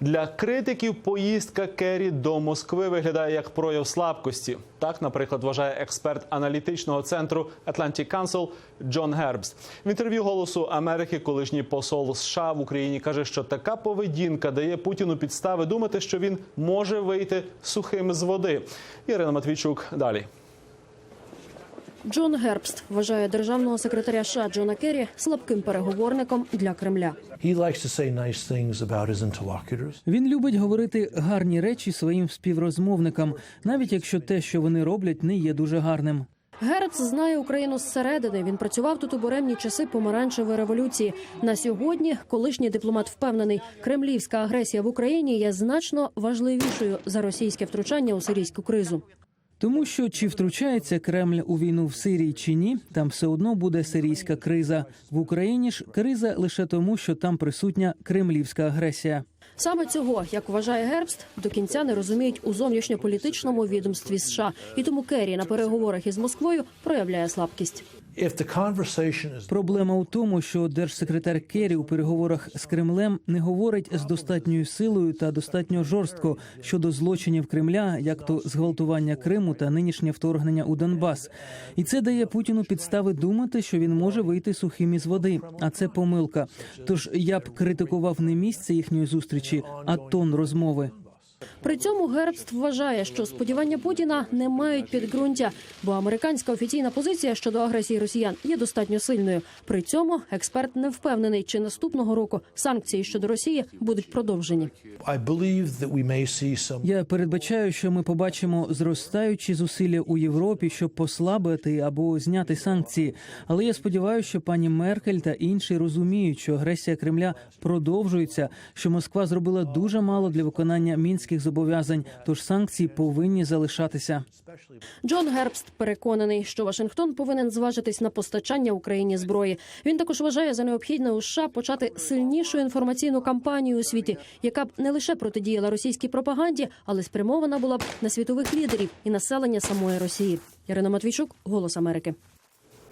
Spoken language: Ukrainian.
Для критиків поїздка Керрі до Москви виглядає як прояв слабкості. Так, наприклад, вважає експерт аналітичного центру Atlantic Council Джон Гербс. В інтерв'ю Голосу Америки колишній посол США в Україні каже, що така поведінка дає Путіну підстави думати, що він може вийти сухим з води. Ірина Матвійчук далі. Джон Гербст вважає державного секретаря США Джона Керрі слабким переговорником для Кремля. Він любить говорити гарні речі своїм співрозмовникам, навіть якщо те, що вони роблять, не є дуже гарним. Гербс знає Україну зсередини. Він працював тут у буремні часи помаранчевої революції. На сьогодні колишній дипломат впевнений, кремлівська агресія в Україні є значно важливішою за російське втручання у сирійську кризу. Тому що чи втручається Кремль у війну в Сирії чи ні, там все одно буде сирійська криза. В Україні ж криза лише тому, що там присутня кремлівська агресія. Саме цього, як вважає Гербст, до кінця не розуміють у зовнішньополітичному відомстві США, і тому Керрі на переговорах із Москвою проявляє слабкість. Проблема у тому, що держсекретар Керрі у переговорах з Кремлем не говорить з достатньою силою та достатньо жорстко щодо злочинів Кремля, як то зґвалтування Криму та нинішнє вторгнення у Донбас. І це дає Путіну підстави думати, що він може вийти сухим із води. А це помилка. Тож я б критикував не місце їхньої зустрічі, а тон розмови. При цьому Гербст вважає, що сподівання Путіна не мають підґрунтя, бо американська офіційна позиція щодо агресії росіян є достатньо сильною. При цьому експерт не впевнений, чи наступного року санкції щодо Росії будуть продовжені. Я передбачаю, що ми побачимо зростаючі зусилля у Європі, щоб послабити або зняти санкції. Але я сподіваюся, що пані Меркель та інші розуміють, що агресія Кремля продовжується, що Москва зробила дуже мало для виконання мінських зобов'язань, тож санкції повинні залишатися. Джон Гербст переконаний, що Вашингтон повинен зважитись на постачання Україні зброї. Він також вважає за необхідне у США почати сильнішу інформаційну кампанію у світі, яка б не лише протидіяла російській пропаганді, але спрямована була б на світових лідерів і населення самої Росії. Ярина Матвійчук, Голос Америки.